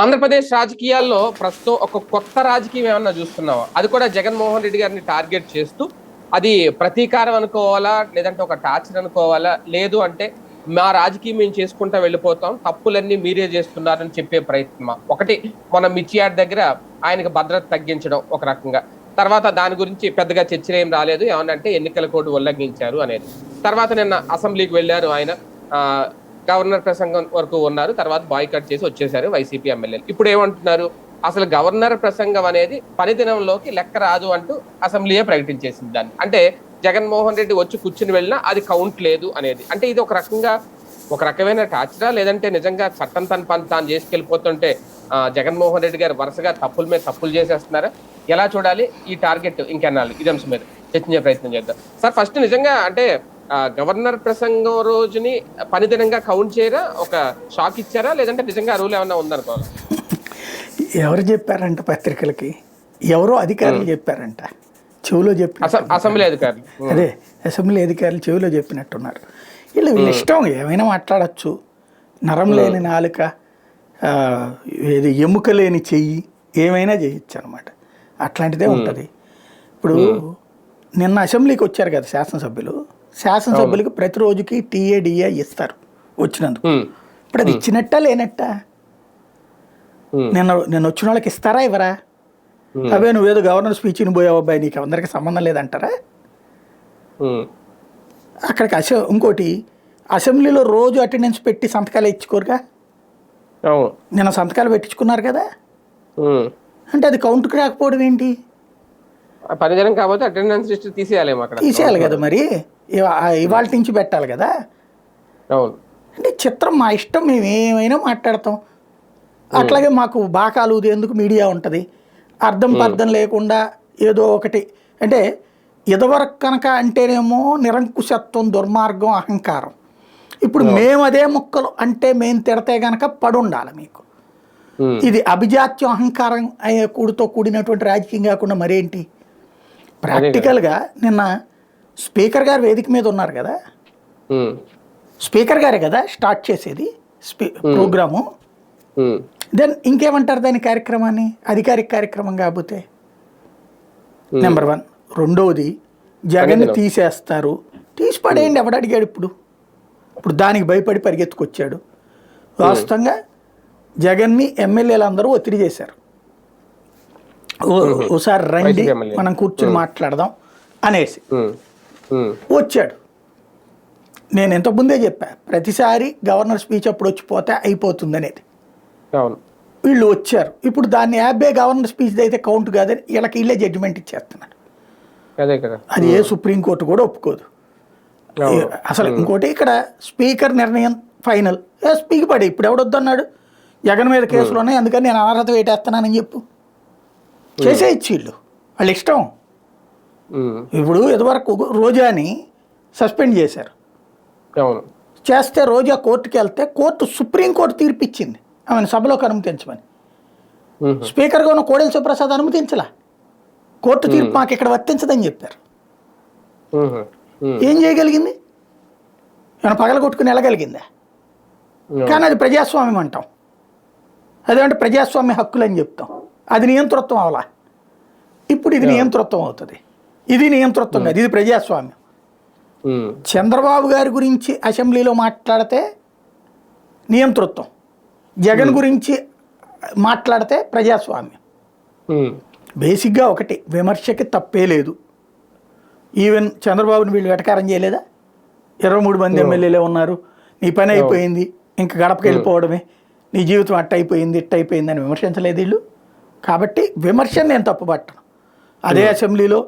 ఆంధ్రప్రదేశ్ రాజకీయాల్లో ప్రస్తుతం ఒక కొత్త రాజకీయం ఏమన్నా చూస్తున్నావా? అది కూడా జగన్మోహన్ రెడ్డి గారిని టార్గెట్ చేస్తూ అది ప్రతీకారం అనుకోవాలా? లేదంటే ఒక టార్చర్ అనుకోవాలా? లేదు అంటే మా రాజకీయం మేము చేసుకుంటా వెళ్ళిపోతాం. తప్పులన్నీ మీరే చేస్తున్నారని చెప్పే ప్రయత్నం ఒకటి మన మిర్చియాడ్ దగ్గర ఆయనకు భద్రత తగ్గించడం ఒక రకంగా. తర్వాత దాని గురించి పెద్దగా చర్చలు ఏం రాలేదు. ఏమనంటే ఎన్నికల కోడ్ ఉల్లంఘించారు అనేది. తర్వాత నిన్న అసెంబ్లీకి వెళ్ళారు ఆయన. గవర్నర్ ప్రసంగం వరకు ఉన్నారు. తర్వాత బాయ్కట్ చేసి వచ్చేసారు వైసీపీ ఎమ్మెల్యేలు. ఇప్పుడు ఏమంటున్నారు? అసలు గవర్నర్ ప్రసంగం అనేది పనిదినంలోకి లెక్క రాదు అంటూ అసెంబ్లీయే ప్రకటించేసింది దాన్ని. అంటే జగన్మోహన్ రెడ్డి వచ్చి కూర్చుని వెళ్ళినా అది కౌంట్ లేదు అనేది. అంటే ఇది ఒక రకంగా ఒక రకమైన టార్చరా? లేదంటే నిజంగా చట్టం తన పని తాను చేసుకెళ్ళిపోతుంటే జగన్మోహన్ రెడ్డి గారు వరుసగా తప్పుల మీద తప్పులు చేసేస్తున్నారా? ఎలా చూడాలి? ఈ టార్గెట్ ఇంకెన్నాళ్ళు? ఇది అంశం మీద చర్చించే ప్రయత్నం చేద్దాం. సార్ ఫస్ట్ నిజంగా అంటే గవర్నర్ ప్రసంగం రోజుని పనిదినంగా కౌంట్ చేయరా? ఒక షాక్ ఇచ్చారా? లేదంటే నిజంగా రూల్ ఏమన్నా ఉందనుకోవాలి ఎవరు చెప్పారంట పత్రికలకి? ఎవరో అధికారులు చెప్పారంట. చెవిలో చెప్పి అసెం- అసెంబ్లీ అధికారులు. అదే అసెంబ్లీ అధికారులు చెవిలో చెప్పినట్టున్నారు. వీళ్ళు వీళ్ళ ఇష్టం ఏమైనా మాట్లాడచ్చు. నరం లేని నాలుక ఏది ఎముక లేని చెయ్యి ఏమైనా చేయొచ్చు అనమాట అట్లాంటిదే ఉంటుంది. ఇప్పుడు నిన్న అసెంబ్లీకి వచ్చారు కదా శాసనసభ్యులు. శాసనసభ్యులకి ప్రతిరోజుకి టీఏడిఏ ఇస్తారు వచ్చినందుకు. ఇప్పుడు అది ఇచ్చినట్టా లేనట్టా? నిన్న నిన్న వచ్చిన వాళ్ళకి ఇస్తారా ఇవ్వరా? ఉమ్, అవే నువ్వేదో గవర్నర్ స్పీచ్ని పోయావు అబ్బాయి నీకు అందరికీ సంబంధం లేదంటారా? అక్కడికి అసె ఇంకోటి అసెంబ్లీలో రోజు అటెండెన్స్ పెట్టి సంతకాలు ఇచ్చుకోరుగా? నిన్న సంతకాలు పెట్టించుకున్నారు కదా. అంటే అది కౌంట్కి రాకపోవడం ఏంటి? పనిదినం కాబట్టి అటెండెన్స్ లిస్ట్ తీసేయాలేమో అక్కడ. తీసేయాలి కదా మరి? ఇవాళ నుంచి పెట్టాలి కదా? అవును. అంటే చిత్రం మా ఇష్టం మేము ఏమైనా మాట్లాడతాం. అట్లాగే మాకు బాకాలు ఎందుకు మీడియా ఉంటుంది? అర్థం పర్థం లేకుండా ఏదో ఒకటి. అంటే ఇదివరకు కనుక అంటేనేమో నిరంకుశత్వం దుర్మార్గం అహంకారం. ఇప్పుడు మేము అదే ముక్కలు అంటే మేము తిడితే గనక పడుండాలి మీకు. ఇది అభిజాత్యం అహంకారం అయ్యే కూడితో కూడినటువంటి రాజకీయం కాకుండా మరేంటి? ప్రాక్టికల్గా నిన్న స్పీకర్ గారు వేదిక మీద ఉన్నారు కదా. స్పీకర్ గారే కదా స్టార్ట్ చేసేది స్పీ ప్రోగ్రాము. దెన్ ఇంకేమంటారు దాని కార్యక్రమాన్ని? అధికారిక కార్యక్రమం కాకపోతే నెంబర్ వన్. రెండవది జగన్ తీసేస్తారు. తీసి పడేయండి ఎవడు అడిగాడు ఇప్పుడు. ఇప్పుడు దానికి భయపడి పరిగెత్తుకొచ్చాడు. వాస్తవంగా జగన్ని ఎమ్మెల్యేలు అందరూ ఒత్తిడి చేశారు. ఓ- ఓసారి రండి. మనం కూర్చుని మాట్లాడదాం అనేసి. వచ్చాడు. నేను ఇంతకు ముందే చెప్పా ప్రతిసారి గవర్నర్ స్పీచ్ అప్పుడు వచ్చిపోతే అయిపోతుంది అనేది వీళ్ళు వచ్చారు. ఇప్పుడు దాన్ని యాభై గవర్నర్ స్పీచ్ అయితే కౌంట్ కాదని వీళ్ళకి వీళ్ళే జడ్జిమెంట్ ఇచ్చేస్తున్నారు. అదే ఏ సుప్రీంకోర్టు కూడా ఒప్పుకోదు. అసలు ఇంకోటి ఇక్కడ స్పీకర్ నిర్ణయం ఫైనల్. ఏ స్పీక్ పడి ఇప్పుడు ఎవడొద్దన్నాడు? జగన్ మీద కేసులు ఉన్నాయి అందుకని నేను అనర్హత వేటేస్తున్నానని చెప్పు. చేసే ఇచ్చి వీళ్ళు. వాళ్ళ ఇష్టం ఇప్పుడు ఇదివరకు రోజాని సస్పెండ్ చేశారు. అవును. చేస్తే రోజా కోర్టుకి వెళ్తే కోర్టు సుప్రీంకోర్టు తీర్పు ఇచ్చింది ఆమెను సభలోకి అనుమతించమని. స్పీకర్గా ఉన్న కోడెల సుప్రసాద్ అనుమతించలా. కోర్టు తీర్పు మాకు ఇక్కడ వర్తించదని చెప్పారు. ఏం చేయగలిగింది? ఏమైనా పగల కొట్టుకుని వెళ్ళగలిగిందా కానీ అది ప్రజాస్వామ్యం అంటాం. అదేమంటే ప్రజాస్వామ్య హక్కులు అని చెప్తాం. అది నియంతృత్వం అవలా. ఇప్పుడు ఇది నియంతృత్వం అవుతుంది. ఇది నియంతృత్వం కాదు ఇది ప్రజాస్వామ్యం. చంద్రబాబు గారి గురించి అసెంబ్లీలో మాట్లాడితే నియంతృత్వం. జగన్ గురించి మాట్లాడితే ప్రజాస్వామ్యం. బేసిక్గా ఒకటి విమర్శకి తప్పే లేదు. ఈవెన్ చంద్రబాబుని వీళ్ళు వెటకారం చేయలేదా? ఇరవై మూడు మంది ఎమ్మెల్యేలే ఉన్నారు. నీ పని అయిపోయింది ఇంక గడపకి వెళ్ళిపోవడమే. నీ జీవితం అట్ట అయిపోయింది ఇట్ట అయిపోయింది అని విమర్శించలేదు వీళ్ళు. కాబట్టి విమర్శను నేను తప్పుపట్టను. అదే అసెంబ్లీలో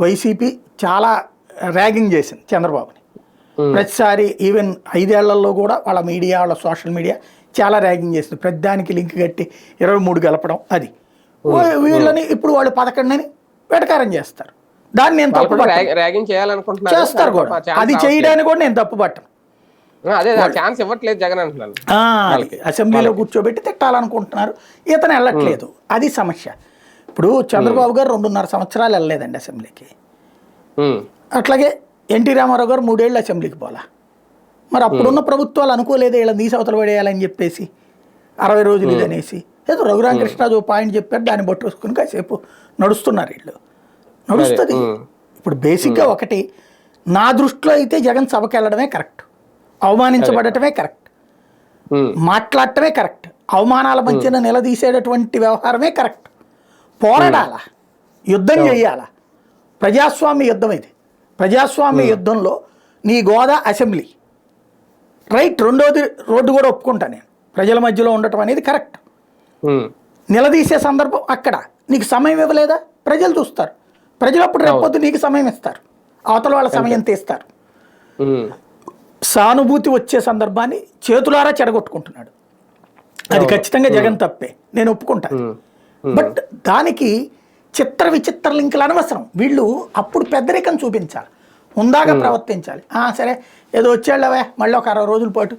వైసీపీ చాలా ర్యాగింగ్ చేసింది చంద్రబాబుని. Hmm. ప్రతిసారి ఈవెన్ ఐదేళ్ళలో కూడా వాళ్ళ మీడియా వాళ్ళ సోషల్ మీడియా చాలా ర్యాగింగ్ చేసింది. ప్రతిదానికి లింక్ కట్టి ఇరవై మూడు కలపడం అది. వీ- వీళ్ళని ఇప్పుడు వాళ్ళు పదకొండని వెటకారం చేస్తారు. దాన్ని నేను తప్పు చేస్తారు కూడా. అది చేయడానికి కూడా నేను తప్పు పట్టను ఆ, అదే ఆ ఛాన్స్ ఇవ్వట్లేదు జగన్ అంటున్నాను. ఆ, అది అసెంబ్లీలో కూర్చోబెట్టి తిట్టాలనుకుంటున్నారు. ఇతను వెళ్ళట్లేదు. అది సమస్య. ఇప్పుడు చంద్రబాబు గారు రెండున్నర సంవత్సరాలు వెళ్ళలేదండి అసెంబ్లీకి. అట్లాగే ఎన్టీ రామారావు గారు మూడేళ్ళు అసెంబ్లీకి పోలా మరి అప్పుడున్న ప్రభుత్వాలు అనుకోలేదు వీళ్ళని తీసి అవతల పడేయాలని చెప్పేసి అరవై రోజులు ఇది అనేసి ఏదో రఘురామకృష్ణరాజు పాయింట్ చెప్పారు దాన్ని పట్టుకొని కాసేపు నడుస్తున్నారు వీళ్ళు. నడుస్తుంది. ఇప్పుడు బేసిక్గా ఒకటి నా దృష్టిలో అయితే జగన్ సభకి వెళ్ళడమే కరెక్ట్. అవమానించబడటమే కరెక్ట్. మాట్లాడటమే కరెక్ట్. అవమానాల మధ్యన నిలదీసేటటువంటి వ్యవహారమే కరెక్ట్. పోరాడాల? యుద్ధం చేయాల? ప్రజాస్వామ్య యుద్ధం ఇది. ప్రజాస్వామ్య యుద్ధంలో నీ గోదా అసెంబ్లీ. రైట్ రెండోది రోడ్డు కూడా ఒప్పుకుంటా నేను. ప్రజల మధ్యలో ఉండటం అనేది కరెక్ట్. నిలదీసే సందర్భం అక్కడ. నీకు సమయం ఇవ్వలేదా? ప్రజలు చూస్తారు. ప్రజలు అప్పుడు రేపొద్దు నీకు సమయం ఇస్తారు. అవతల వాళ్ళ సమయం తీస్తారు. సానుభూతి వచ్చే సందర్భాన్ని చేతులారా చెడగొట్టుకుంటున్నాడు. అది ఖచ్చితంగా జగన్ తప్పే. నేను ఒప్పుకుంటాను. బట్ దానికి చిత్ర విచిత్ర లింకులు అనవసరం. వీళ్ళు అప్పుడు పెద్దరికం చూపించాలి. హుందాగా ప్రవర్తించాలి. ఆ, సరే ఏదో వచ్చాళ్ళవే మళ్ళీ ఒక అరవై రోజుల పాటు.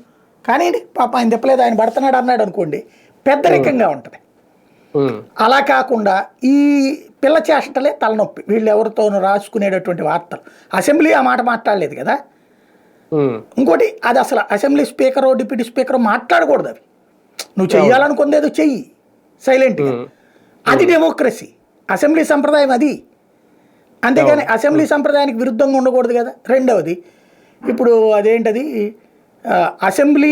కానీ పాప ఆయన తిప్పలేదు ఆయన పడుతున్నాడు అన్నాడు అనుకోండి పెద్దరికంగా ఉంటుంది. అలా కాకుండా ఈ పిల్ల చేష్టలే తలనొప్పి. వీళ్ళు ఎవరితోనూ రాసుకునేటటువంటి వార్తలు. అసెంబ్లీ ఆ మాట మాట్లాడలేదు కదా? ఇంకోటి అది అసలు అసెంబ్లీ స్పీకర్ డిప్యూటీ స్పీకర్ మాట్లాడకూడదు అవి. నువ్వు చెయ్యాలనుకుందేదో చెయ్యి సైలెంట్గా. అది డెమోక్రసీ. అసెంబ్లీ సంప్రదాయం అది. అంతేగాని అసెంబ్లీ సంప్రదాయానికి విరుద్ధంగా ఉండకూడదు కదా. రెండవది ఇప్పుడు అదేంటది? అసెంబ్లీ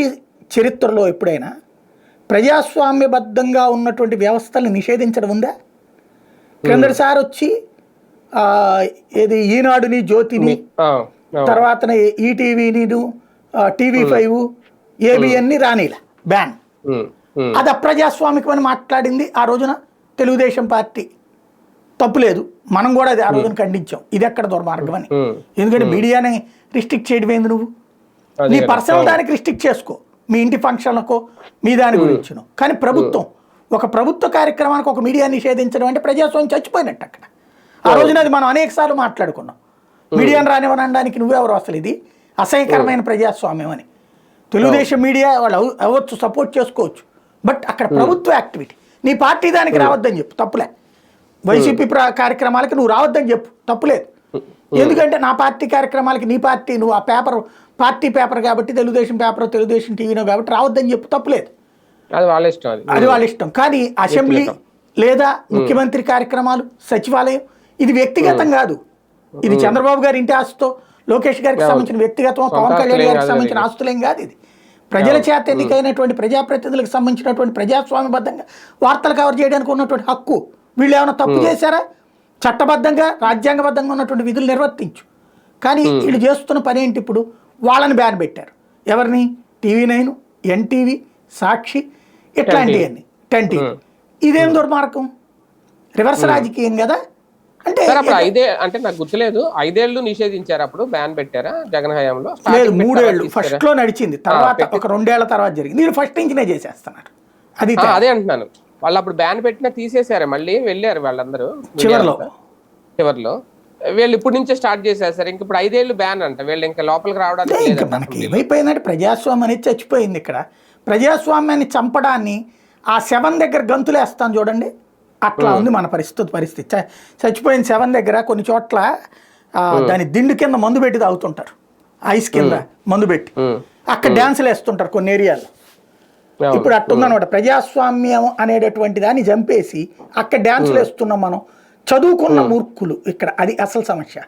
చరిత్రలో ఎప్పుడైనా ప్రజాస్వామ్యబద్ధంగా ఉన్నటువంటి వ్యవస్థల్ని నిషేధించడం ఉందా? క్రిందటిసారి వచ్చి ఏది ఈనాడుని జ్యోతిని తర్వాత ఈటీవీని టీవీ ఫైవ్ ఏబిఎన్ని రానిలా. బ్యాన్ అది అప్రజాస్వామికమని మాట్లాడింది ఆ రోజున తెలుగుదేశం పార్టీ. తప్పులేదు మనం కూడా అది ఆ రోజున ఖండించాం. ఇది ఎక్కడ దుర్మార్గం అని. ఎందుకంటే మీడియాని రిస్ట్రిక్ట్ చేయడం ఏంది నువ్వు నీ. పర్సనల్ దానికి రిస్ట్రిక్ట్ చేసుకో. మీ ఇంటి ఫంక్షన్లకో మీ దాని గురించిను. కానీ ప్రభుత్వం ఒక ప్రభుత్వ కార్యక్రమానికి ఒక మీడియా నిషేధించడం అంటే ప్రజాస్వామ్యం చచ్చిపోయినట్టు అక్కడ. ఆ రోజున అది మనం అనేక సార్లు మాట్లాడుకున్నాం. మీడియాను రానివ్వనడానికి నువ్వెవరు అసలు ఇది? అసహ్యకరమైన ప్రజాస్వామ్యం అని. తెలుగుదేశం మీడియా వాళ్ళు అవ- అవ్వచ్చు సపోర్ట్ చేసుకోవచ్చు. బట్ అక్కడ ప్రభుత్వ యాక్టివిటీ. నీ పార్టీ దానికి రావద్దని చెప్పు తప్పులే. వైసీపీ కార్యక్రమాలకి నువ్వు రావద్దని చెప్పు తప్పులేదు. ఎందుకంటే నా పార్టీ కార్యక్రమాలకి నీ పార్టీ నువ్వు ఆ పేపర్ పార్టీ పేపర్ కాబట్టి తెలుగుదేశం పేపర్ తెలుగుదేశం టీవీనో కాబట్టి రావద్దని చెప్పు తప్పులేదు. అది వాళ్ళ ఇష్టం అది. వాళ్ళ ఇష్టం. కానీ అసెంబ్లీ లేదా ముఖ్యమంత్రి కార్యక్రమాలు సచివాలయం ఇది వ్యక్తిగతం కాదు. ఇది చంద్రబాబు గారి ఇంటి ఆస్తితో లోకేష్ గారికి సంబంధించిన వ్యక్తిగతం పవన్ కళ్యాణ్ గారికి సంబంధించిన ఆస్తులేం కాదు ఇది. ప్రజల చేత ఎన్నికైనటువంటి ప్రజాప్రతినిధులకు సంబంధించినటువంటి ప్రజాస్వామ్యబద్ధంగా వార్తలు కవర్ చేయడానికి ఉన్నటువంటి హక్కు. వీళ్ళు ఏమైనా తప్పు చేశారా? చట్టబద్ధంగా రాజ్యాంగబద్ధంగా ఉన్నటువంటి విధులు నిర్వర్తించు. కానీ వీళ్ళు చేస్తున్న పని ఏంటి ఇప్పుడు? వాళ్ళని బ్యాన్ పెట్టారు. ఎవరిని? టీవీ నైన్ ఎన్టీవీ సాక్షి ఇట్లాంటివన్నీ. Ten TV. ఇదేం దుర్మార్గం? రివర్స్ రాజకీయం కదా? అంటే సార్ అప్పుడు ఐదే అంటే నాకు గుర్తులేదు. ఐదేళ్ళు నిషేధించారు అప్పుడు బ్యాన్ పెట్టారా జగన్ హయాంలో? లేదు తీస్తారా? ఫస్ట్లో నడిచింది. తర్వాత ఒక రెండేళ్ళ తర్వాత జరిగింది. నేను ఫస్ట్ నుంచినే చేసేస్తున్నారు అది అదే అంటున్నాను. వాళ్ళు అప్పుడు బ్యాన్ పెట్టినా తీసేశారు. మళ్ళీ వెళ్ళారు వాళ్ళందరూ. చివర్లో. చివర్లో. వీళ్ళు ఇప్పటి నుంచే స్టార్ట్ చేసేసారు ఇంక ఇప్పుడు ఐదేళ్ళు బ్యాన్ అంట. వీళ్ళు ఇంకా లోపలికి రావడానికి ఇంకా మనకి ఏమైపోయిందంటే ప్రజాస్వామ్యం అనేది చచ్చిపోయింది ఇక్కడ. ప్రజాస్వామ్యాన్ని చంపడాన్ని ఆ శవం దగ్గర గంతులేస్తాను చూడండి. అట్లా ఉంది మన పరిస్థితి పరిస్థితి. చచ్చిపోయిన శవం దగ్గర కొన్ని చోట్ల దాని దిండు కింద మందు పెట్టి తాగుతుంటారు. ఐస్ కింద మందు పెట్టి. అక్కడ డ్యాన్సులు వేస్తుంటారు కొన్ని ఏరియాల్లో అవును. ఇప్పుడు అట్టుందన్నమాట. ప్రజాస్వామ్యం అనేటటువంటి దాన్ని చంపేసి అక్కడ డ్యాన్సులు వేస్తున్నాం మనం. చదువుకున్న మూర్ఖులు ఇక్కడ. అది అసలు సమస్య.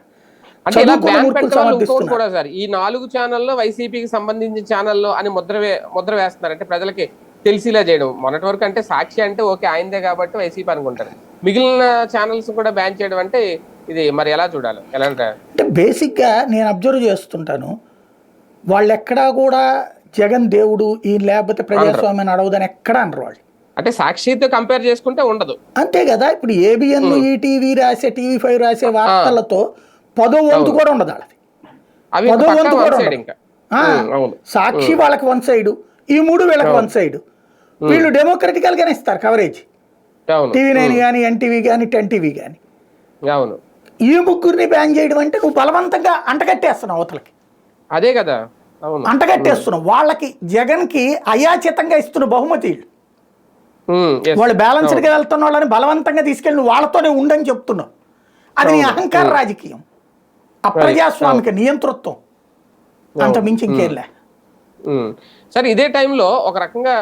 కూడా సార్ ఈ నాలుగు ఛానల్లో వైసీపీకి సంబంధించిన ఛానల్లో అని ముద్ర ముద్ర వేస్తున్నారు. అంటే ప్రజలకి తెలిసిలా చేయడం. మొన్నటి వరకు అంటే సాక్షి అంటే ఓకే ఆయనదే కాబట్టి వైసీపీ అనుకుంటారు. మిగిలిన ఛానల్స్ కూడా బ్యాన్ చేయడం అంటే ఇది మరి ఎలా చూడాలి? ఎలా అంటే బేసిక్గా నేను అబ్జర్వ్ చేస్తుంటాను. వాళ్ళు ఎక్కడా కూడా జగన్ దేవుడు ఈ లేకపోతే ప్రజాస్వామ్యం అడవదని ఎక్కడా అనరు వాళ్ళు. అంటే సాక్షితో కంపేర్ చేసుకుంటే ఉండదు. అంతే కదా ఇప్పుడు ఏబిఎన్ ఈటీవీ రాసే టీవీ ఫైవ్ రాసే వార్తలతో పదో వంతు కూడా ఉండదు వాళ్ళది. అవి పదో వంతు కూడా సాక్షి వాళ్ళకి వన్ సైడ్ ఈ మూడు వీళ్ళకి వన్ సైడ్ వీళ్ళు డెమోక్రటికల్ గానే ఇస్తారు కవరేజ్ టీవీ నైన్ కానీ ఎన్టీవీ కానీ టెన్ టీవీ కానీ అవును. ఈ ముగ్గురిని బ్యాన్ చేయడం అంటే నువ్వు బలవంతంగా అంటగట్టేస్తున్నావు అవతలకి. అదే కదా. అంటగట్టేస్తున్నావు. వాళ్ళకి జగన్కి అయాచితంగా ఇస్తున్న బహుమతి వీళ్ళు. బ్యాలెన్స్డ్గా వెళ్తున్న వాళ్ళని బలవంతంగా తీసుకెళ్ళి నువ్వు వాళ్ళతోనే ఉండని చెప్తున్నావు. అది నీ అహంకార రాజకీయం. అప్రజాస్వామిక నియంతృత్వం. అంత మించి ఉమ్. సరే ఇదే టైంలో ఒక రకంగా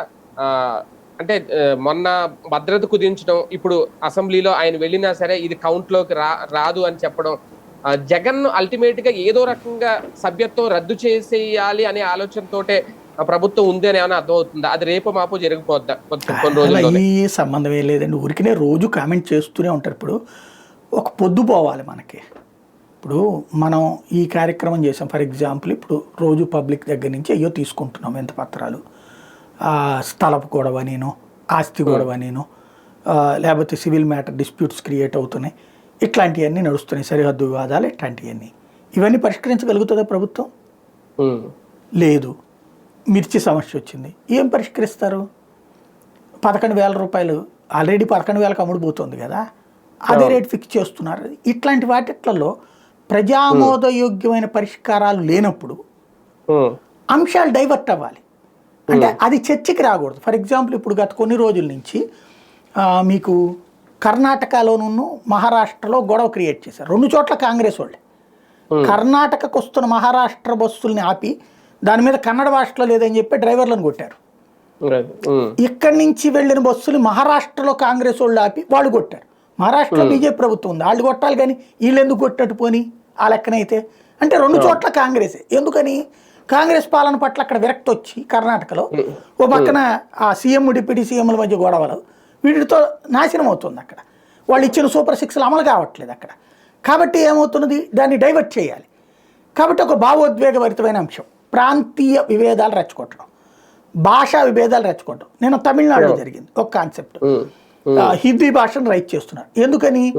అంటే మొన్న భద్రత కుదించడం ఇప్పుడు అసెంబ్లీలో ఆయన వెళ్ళినా సరే ఇది కౌంట్లోకి రా రాదు అని చెప్పడం జగన్ అల్టిమేట్గా ఏదో రకంగా సభ్యత్వం రద్దు చేసేయాలి అనే ఆలోచనతోటే ప్రభుత్వం ఉంది అని ఏమైనా అర్థమవుతుందా? అది రేపు మాపు జరిగిపోద్దా కొన్ని సంబంధం ఏం లేదండి. ఊరికనే రోజు కామెంట్ చేస్తూనే ఉంటారు. ఇప్పుడు ఒక పొద్దు పోవాలి మనకి. ఇప్పుడు మనం ఈ కార్యక్రమం చేసాం. ఫర్ ఎగ్జాంపుల్ ఇప్పుడు రోజు పబ్లిక్ దగ్గర నుంచి అయ్యో తీసుకుంటున్నాం ఎంత పత్రాలు? స్థలపు గొడవ నేను ఆస్తి గొడవ నేను లేకపోతే సివిల్ మ్యాటర్ డిస్ప్యూట్స్ క్రియేట్ అవుతున్నాయి. ఇట్లాంటివన్నీ నడుస్తున్నాయి. సరిహద్దు వివాదాలు ఇట్లాంటివన్నీ. ఇవన్నీ పరిష్కరించగలుగుతుందా ప్రభుత్వం? ఉమ్, లేదు. మిర్చి సమస్య వచ్చింది. ఏం పరిష్కరిస్తారు? పదకొండు వేల రూపాయలు ఆల్రెడీ పదకొండు వేలకు అమ్ముడుపోతుంది కదా. అదే రేట్ ఫిక్స్ చేస్తున్నారు. ఇట్లాంటి వాటిట్లలో ప్రజామోదయోగ్యమైన పరిష్కారాలు లేనప్పుడు అంశాలు డైవర్ట్ అవ్వాలి. అంటే అది చర్చకి రాకూడదు. ఫర్ ఎగ్జాంపుల్ ఇప్పుడు గత కొన్ని రోజుల నుంచి మీకు కర్ణాటకలోను మహారాష్ట్రలో గొడవ క్రియేట్ చేశారు. రెండు చోట్ల కాంగ్రెస్ వాళ్ళే. కర్ణాటకకు వస్తున్న మహారాష్ట్ర బస్సుల్ని ఆపి దాని మీద కన్నడ భాషలో లేదని చెప్పి డ్రైవర్లను కొట్టారు. ఇక్కడి నుంచి వెళ్ళిన బస్సులు మహారాష్ట్రలో కాంగ్రెస్ వాళ్ళు ఆపి వాళ్ళు కొట్టారు. మహారాష్ట్రలో బీజేపీ ప్రభుత్వం ఉంది. వాళ్ళు కొట్టాలి కానీ వీళ్ళు ఎందుకు కొట్టట్టు పోని? ఆ లెక్కనైతే. అంటే రెండు చోట్ల కాంగ్రెసే. ఎందుకని? కాంగ్రెస్ పాలన పట్ల అక్కడ విరక్తి వచ్చి కర్ణాటకలో ఓ పక్కన ఆ సీఎం డిప్యూటీ సీఎంల మధ్య గొడవలు వీటితో నాశనం అవుతుంది అక్కడ. వాళ్ళు ఇచ్చిన సూపర్ సిక్స్లు అమలు కావట్లేదు అక్కడ. కాబట్టి ఏమవుతున్నది? దాన్ని డైవర్ట్ చేయాలి. కాబట్టి ఒక భావోద్వేగభరితమైన అంశం. ప్రాంతీయ విభేదాలు రెచ్చగొట్టడం. భాషా విభేదాలు రెచ్చగొట్టడం. నేను తమిళనాడులో జరిగింది ఒక కాన్సెప్ట్. హిందీ భాషను రైట్ చేస్తున్నారు. ఎందుకని?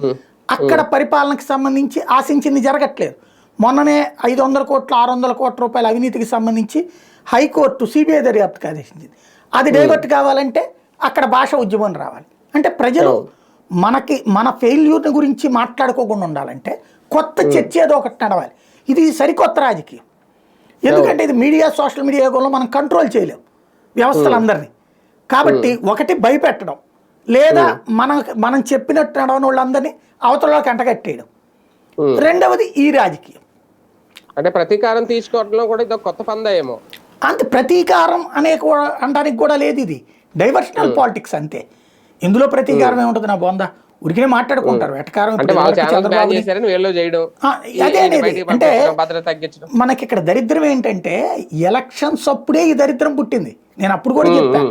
అక్కడ పరిపాలనకి సంబంధించి ఆశించింది జరగట్లేదు. మొన్ననే ఐదు వందల కోట్ల ఆరు వందల కోట్ల రూపాయల అవినీతికి సంబంధించి హైకోర్టు సిబిఐ దర్యాప్తుకు ఆదేశించింది. అది డైవర్ట్ కావాలంటే అక్కడ భాష ఉద్యమం రావాలి. అంటే ప్రజలు మనకి మన ఫెయిల్యూర్ని గురించి మాట్లాడుకోకుండా ఉండాలంటే కొత్త చర్చ ఏదో ఒకటి నడవాలి. ఇది సరికొత్త రాజకీయం. ఎందుకంటే ఇది మీడియా సోషల్ మీడియా యుగంలో మనం కంట్రోల్ చేయలేం వ్యవస్థలందరినీ. కాబట్టి ఒకటి భయపెట్టడం లేదా మన మనం చెప్పినట్టు నడవని వాళ్ళందరినీ అవతలలోకి అంటగట్టేయడం ఉమ్. రెండవది ఈ రాజకీయం. అంటే ప్రతీకారం తీసుకోవడంలో కూడా ఇది కొత్త పందా ఏమో అంతే ప్రతీకారం అనే అనడానికి కూడా లేదు ఇది. డైవర్షనల్ పాలిటిక్స్ అంతే. ఇందులో ప్రతీకారం ఏముంటుంది నా బొంద? ఉరికినే మాట్లాడుకుంటారు వెటకారం అదే అంటే మనకి ఇక్కడ దరిద్రం ఏంటంటే ఎలక్షన్స్ అప్పుడే ఈ దరిద్రం పుట్టింది. నేను అప్పుడు కూడా చెప్పాను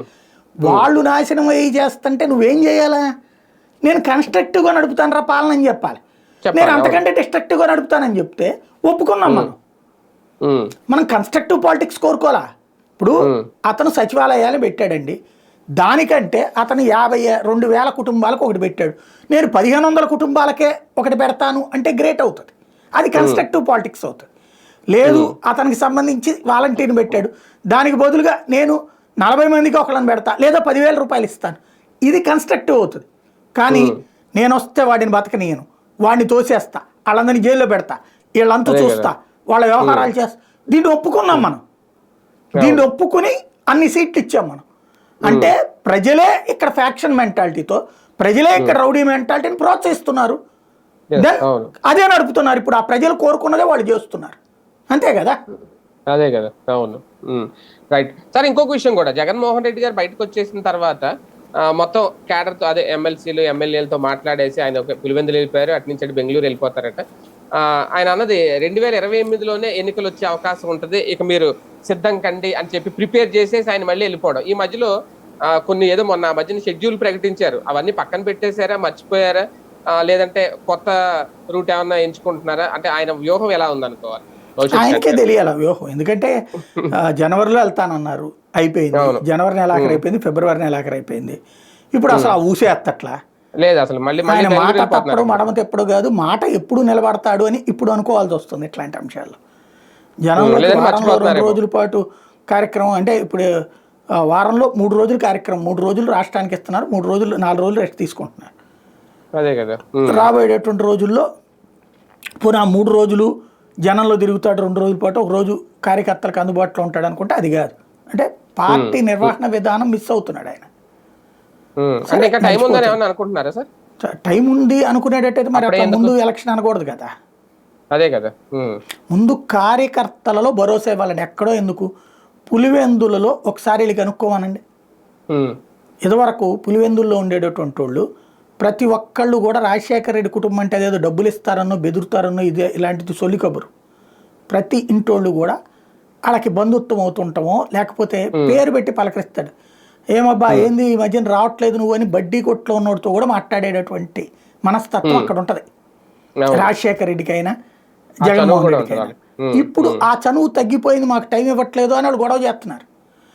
వాళ్ళు నాశనం అయ్యి చేస్తుంటే నువ్వేం చేయాలా? నేను కన్స్ట్రక్టివ్గా నడుపుతాను రా పాలన అని చెప్పాలి. నేను అంతకంటే డిస్ట్రక్టివ్గా నడుపుతానని చెప్తే ఒప్పుకున్నాం మనం. మనం కన్స్ట్రక్టివ్ పాలిటిక్స్ కోరుకోవాలా? ఇప్పుడు అతను సచివాలయాలు పెట్టాడండి. దానికంటే అతను యాభై రెండు వేల కుటుంబాలకు ఒకటి పెట్టాడు. నేను పదిహేను వందల కుటుంబాలకే ఒకటి పెడతాను అంటే గ్రేట్ అవుతుంది. అది కన్స్ట్రక్టివ్ పాలిటిక్స్ అవుతుంది. లేదు అతనికి సంబంధించి వాలంటీర్ని పెట్టాడు. దానికి బదులుగా నేను నలభై మందికి ఒకళ్ళని పెడతా లేదా పదివేల రూపాయలు ఇస్తాను. ఇది కన్స్ట్రక్టివ్ అవుతుంది. కానీ నేను వస్తే వాడిని బతకనీయను వాడిని తోసేస్తా వాళ్ళందరినీ జైల్లో పెడతా వీళ్ళంతా చూస్తా వాళ్ళ వ్యవహారాలు చేస్తా. దీన్ని ఒప్పుకున్నాం మనం. దీన్ని ఒప్పుకుని అన్ని సీట్లు ఇచ్చాం మనం. అంటే ప్రజలే ఇక్కడ ఫ్యాక్షన్ మెంటాలిటీతో ప్రజలే ఇక్కడ రౌడీ మెంటాలిటీని ప్రోత్సహిస్తున్నారు. అవును. అదే నడుపుతున్నారు. ఇప్పుడు ఆ ప్రజలు కోరుకున్నదే వాళ్ళు చేస్తున్నారు. అంతే కదా? అదే కదా. అవును. రైట్ సార్ ఇంకొక విషయం కూడా. జగన్మోహన్ రెడ్డి గారు బయటకు వచ్చేసిన తర్వాత మొత్తం క్యాడర్తో అదే ఎమ్మెల్సీలు ఎమ్మెల్యేలతో మాట్లాడేసి ఆయన ఒక పులివెందులు వెళ్ళిపోయారు. అటు నుంచి బెంగళూరు వెళ్ళిపోతారట. ఆయన అన్నది రెండు వేల ఇరవై ఎనిమిదిలోనే ఎన్నికలు వచ్చే అవకాశం ఉంటుంది. ఇక మీరు సిద్ధం కండి అని చెప్పి ప్రిపేర్ చేసేసి ఆయన మళ్ళీ వెళ్ళిపోవడం. ఈ మధ్యలో కొన్ని ఏదో మొన్న మధ్యన షెడ్యూల్ ప్రకటించారు. అవన్నీ పక్కన పెట్టేశారా? మర్చిపోయారా? లేదంటే కొత్త రూట్ ఏమన్నా ఎంచుకుంటున్నారా? అంటే ఆయన వ్యూహం ఎలా ఉందనుకోవాలి? ఆయనకే తెలియాలి వ్యూహం ఎందుకంటే జనవరిలో వెళ్తానన్నారు. అయిపోయింది. జనవరి నెలాఖరు అయిపోయింది ఫిబ్రవరి నెలాఖరు అయిపోయింది. ఇప్పుడు అసలు ఆ ఊసే ఎత్తట్లా లేదు అసలు మళ్ళీ ఆయన మాట తప్పడు మడమ తెప్పడు కాదు మాట ఎప్పుడు నిలబడతాడు అని ఇప్పుడు అనుకోవాల్సి వస్తుంది ఇట్లాంటి అంశాల్లో. జనంలో లేదంటే వారంలో రెండు. రోజుల పాటు కార్యక్రమం అంటే ఇప్పుడు వారంలో మూడు రోజులు కార్యక్రమం మూడు రోజులు రాష్ట్రానికి ఇస్తున్నారు మూడు రోజులు నాలుగు రోజులు రెస్ట్ తీసుకుంటున్నారు. అదే కదా. రాబోయేటటువంటి రోజుల్లో పునః మూడు రోజులు జనంలో తిరుగుతాడు రెండు రోజుల పాటు ఒక రోజు కార్యకర్తలకు అందుబాటులో ఉంటాడు అనుకుంటే అది కాదు. అంటే పార్టీ నిర్వహణ విధానం మిస్ అవుతున్నాడు ఆయన. టైం ఉంది అనుకునేటట్టయితే మరి ముందు ఎలక్షన్ అనకూడదు కదా. అదే కదా. ముందు కార్యకర్తలలో భరోసా ఇవ్వాలండి. ఎక్కడో ఎందుకు? పులివెందులలో ఒకసారి వెళ్ళి కనుక్కోమనండి. ఉమ్. ఇదివరకు పులివెందుల్లో ఉండేటటువంటి వాళ్ళు ప్రతి ఒక్కళ్ళు కూడా రాజశేఖర రెడ్డి కుటుంబం అంటే అదేదో డబ్బులు ఇస్తారనో బెదురుతారనో ఇదే ఇలాంటిది సొల్లి కబురు ప్రతి ఇంటోళ్ళు కూడా వాళ్ళకి బంధుత్వం అవుతుంటామో లేకపోతే పేరు పెట్టి పలకరిస్తాడు. ఏమబ్బా ఏంది ఈ మధ్యన రావట్లేదు నువ్వు అని బడ్డీ కొట్లో ఉన్నోడితో కూడా మాట్లాడేటటువంటి మనస్తత్వం అక్కడ ఉంటది. రాజశేఖర రెడ్డికైనా చనువు జగన్మోహన్ ఉండాలి. ఉమ్, ఇప్పుడు ఆ చనువు తగ్గిపోయింది మాకు టైం ఇవ్వట్లేదు అని వాళ్ళు గొడవ చేస్తున్నారు.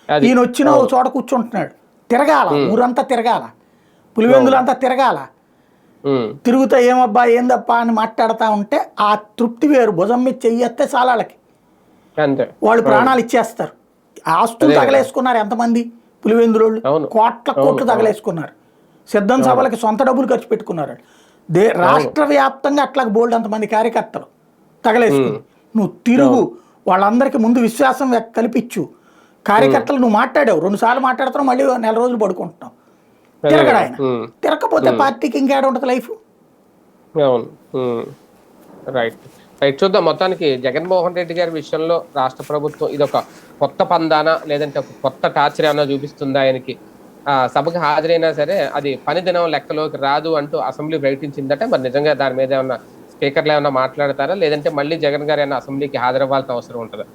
ఈయన వచ్చిన చోట కూర్చుంటున్నాడు. తిరగాల ఊరంతా తిరగాల. పులివెందులంతా తిరగాల. ఉమ్, తిరుగుతా ఏమబ్బా ఏందబ్బా అని మాట్లాడుతూ ఉంటే ఆ తృప్తి వేరు. భుజం మీద చెయ్యేస్తే చాలా వాళ్ళకి. అంతే. వాళ్ళు ప్రాణాలు ఇచ్చేస్తారు. ఆస్తులు తగలేసుకున్నారు ఎంతమంది? పులివెందులోళ్ళు అవును. కోట్ల కోట్లు తగలేసుకున్నారు. సిద్ధం సభలకి సొంత డబ్బులు ఖర్చు పెట్టుకున్నారు. దే రాష్ట్ర వ్యాప్తంగా అట్లా బోల్డ్ అంతమంది కార్యకర్తలు తగలేసుకుని. నువ్వు తిరుగు. వాళ్ళందరికీ ముందు విశ్వాసం కల్పించు. కార్యకర్తలు నువ్వు మాట్లాడావు. రెండు సార్లు మాట్లాడుతున్నావు మళ్ళీ నెల రోజులు పడుకుంటున్నావు. తిరగడు ఆయన? తిరగకపోతే పార్టీకి ఇంకేడ ఉంటుంది లైఫ్? అవును. రైట్. రైట్ చూద్దాం. మొత్తానికి జగన్మోహన్ రెడ్డి గారి విషయంలో రాష్ట్ర ప్రభుత్వం ఇది ఒక కొత్త పందాన లేదంటే ఒక కొత్త టార్చర్ ఏమైనా చూపిస్తుందా ఆయనకి? ఆ, సభకు హాజరైనా సరే అది పని దినం లెక్కలోకి రాదు అంటూ అసెంబ్లీ ప్రకటించిందట. మరి నిజంగా దాని మీద ఏమన్నా స్పీకర్లు ఏమన్నా మాట్లాడతారా? లేదంటే మళ్ళీ జగన్ గారు ఏమన్నా అసెంబ్లీకి హాజరవ్వాల్సిన అవసరం ఉంటుందా?